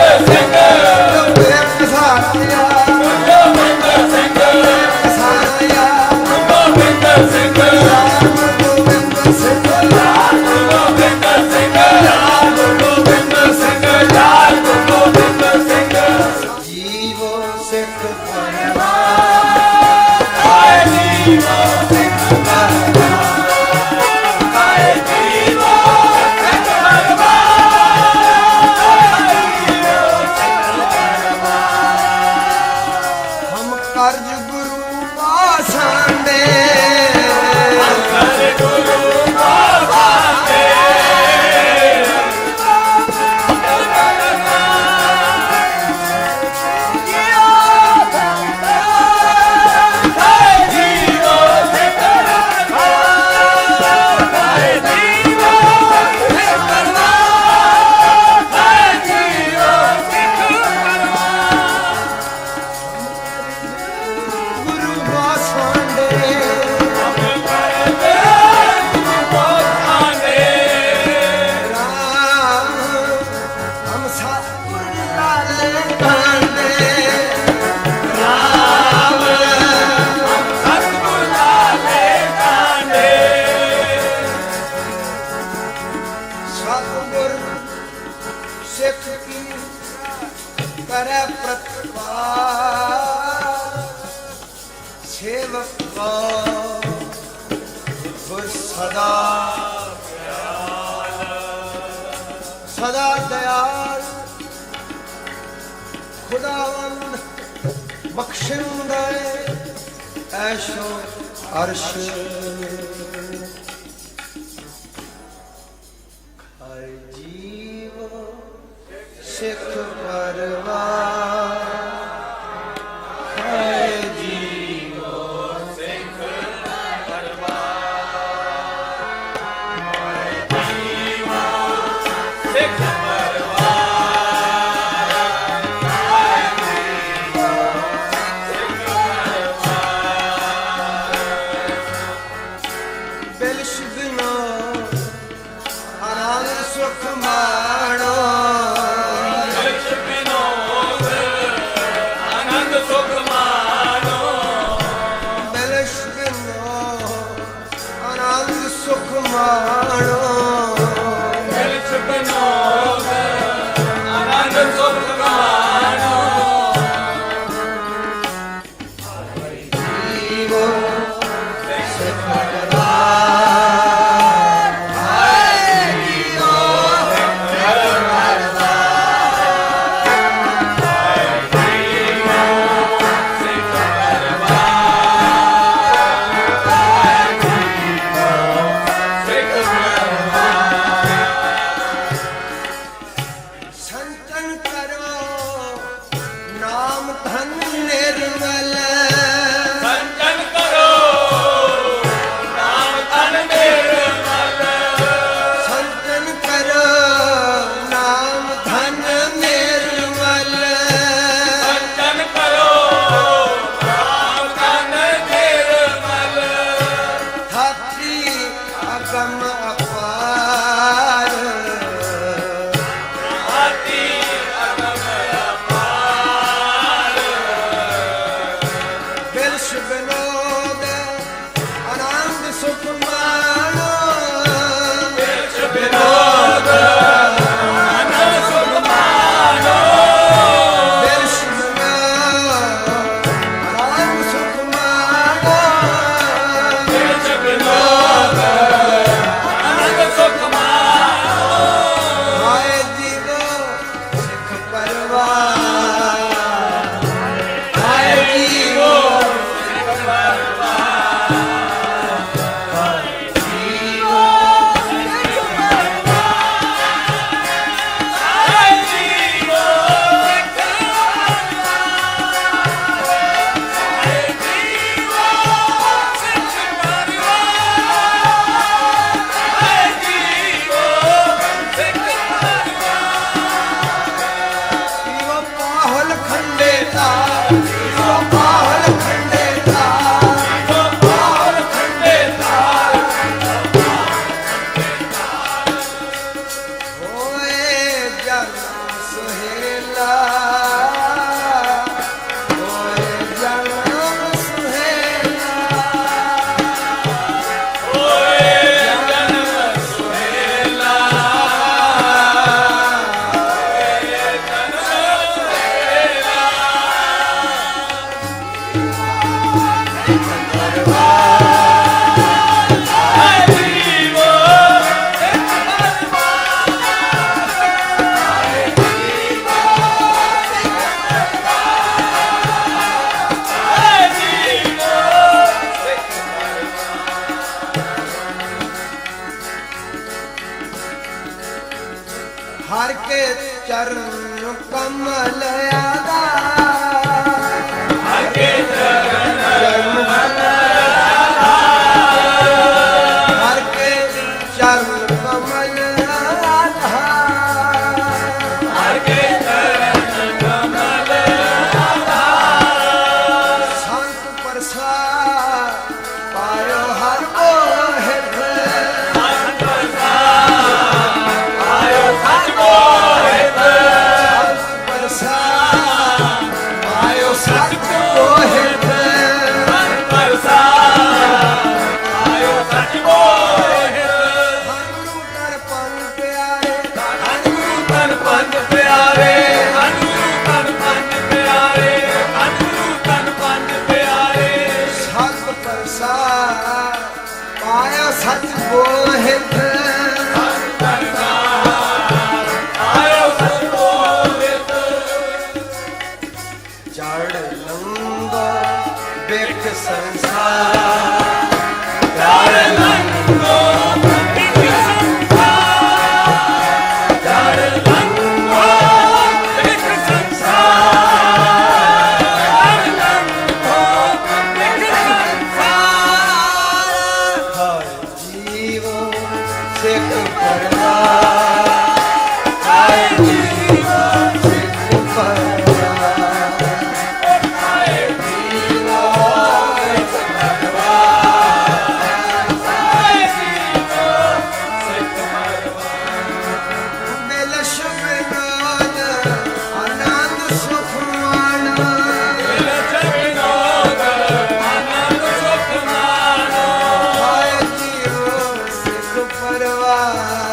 Yes! ਸਦਾ ਸਦਾ ਦਇਆਲ ਖੁਦਾਵੰਦ ਬਖਸ਼ਿੰਦੇ ਅਰਸ਼। ਹਰ ਸਿੱਖ ਪਰਵਾ ਵਿਸ਼ਵ ਨੋ ਅਨੰਦ ਸੁਖ ਮਾਣੋ। ਹਰ ਕੇ ਚਰਨ ਕਮਲ ਆਦਾ forehead. Sarva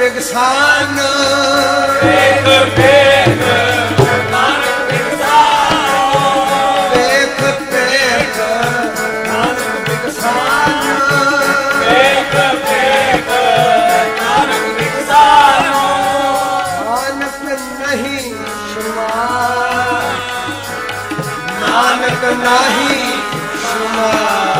ਬਿਗਸਾਨ। ਵੇਖ ਵੇਖ ਨਾਨਕ ਬਿਗਸਾਨ ਵੇਖ ਵੇਖ ਨਾਨਕ ਬਿਗਸਾਨ ਵੇਖ ਵੇਖ ਨਾਨਕ ਬਿਗਸਾਨ ਨਾਨਕ ਨਹੀਂ ਸ਼ਮਾਰ ਨਾਨਕ ਨਹੀਂ ਸ਼ਮਾਰ।